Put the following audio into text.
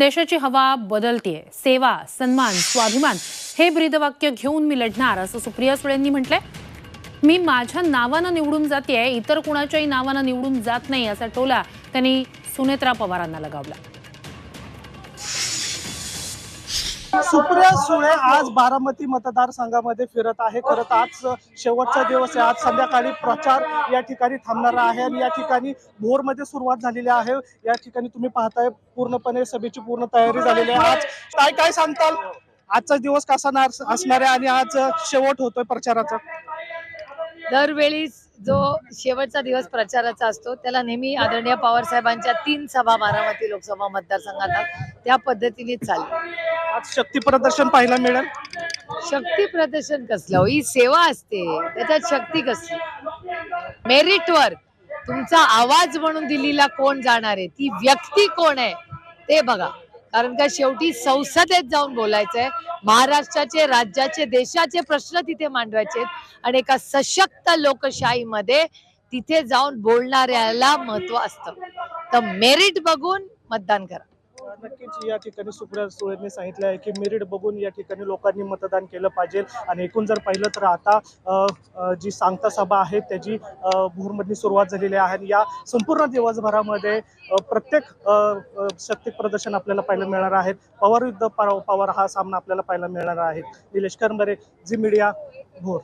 देशाची हवा बदलतीये. सेवा सन्मान स्वाभिमान हे ब्रीदवाक्य घेऊन मी लढणार असं सुप्रिया सुळेंनी म्हटलंय. मी माझ्या नावानं निवडून जाते इतर कुणाच्याही नावानं निवडून जात नाही असा टोला त्यांनी सुनेत्रा पवारांना लगावला. सुप्रिया सुळे आज बारामती मतदारसंघामध्ये फिरत आहे. खरं तर आज शेवटचा दिवस आहे. आज संध्याकाळी प्रचार या ठिकाणी थांबणार आहे आणि या ठिकाणी भोरमध्ये सुरुवात झालेली आहे. या ठिकाणी तुम्ही पाहताय पूर्णपणे सभेची पूर्ण तयारी झालेली आहे. आज काय काय सांगताल? आजचा दिवस कसा असणार आहे आणि आज शेवट होतोय प्रचाराचा? दरवेळी जो शेवटचा दिवस प्रचाराचा असतो त्याला नेहमी आदरणीय पवार साहेबांच्या तीन सभा बारामती लोकसभा मतदारसंघात त्या पद्धतीने चालली आज शक्ती प्रदर्शन पाहायला मिळेल. शक्ती प्रदर्शन कसलं हो? ही सेवा असते. त्याच्यात शक्ती कसली? मेरिटवर तुमचा आवाज म्हणून दिल्लीला कोण जाणार आहे? ती व्यक्ती कोण आहे? ते बघा. कारण का शेवटी संसदेत जाऊन बोलायचंय. महाराष्ट्राचे राज्याचे देशाचे प्रश्न तिथे मांडवायचे आणि एका सशक्त लोकशाहीमध्ये तिथे जाऊन बोलणाऱ्याला महत्त्व असतं. तर मेरिट बघून मतदान करा. नक्कीच या ठिकाणी सुप्रिया सुळेंनी सांगितलं आहे की मेरिट बघून या ठिकाणी लोकांनी मतदान केलं पाहिजे. आणि एकूण जर पाहिलं तर आता जी सांगता सभा आहे त्याची अ, भोरमधली सुरुवात झालेली आहे. आणि या संपूर्ण दिवसभरामध्ये प्रत्येक शक्ती प्रदर्शन आपल्याला पाहायला मिळणार आहे. पवार युद्ध पवार पवार हा सामना आपल्याला पाहायला मिळणार आहे. निलेश करंबरे झी मीडिया भोर.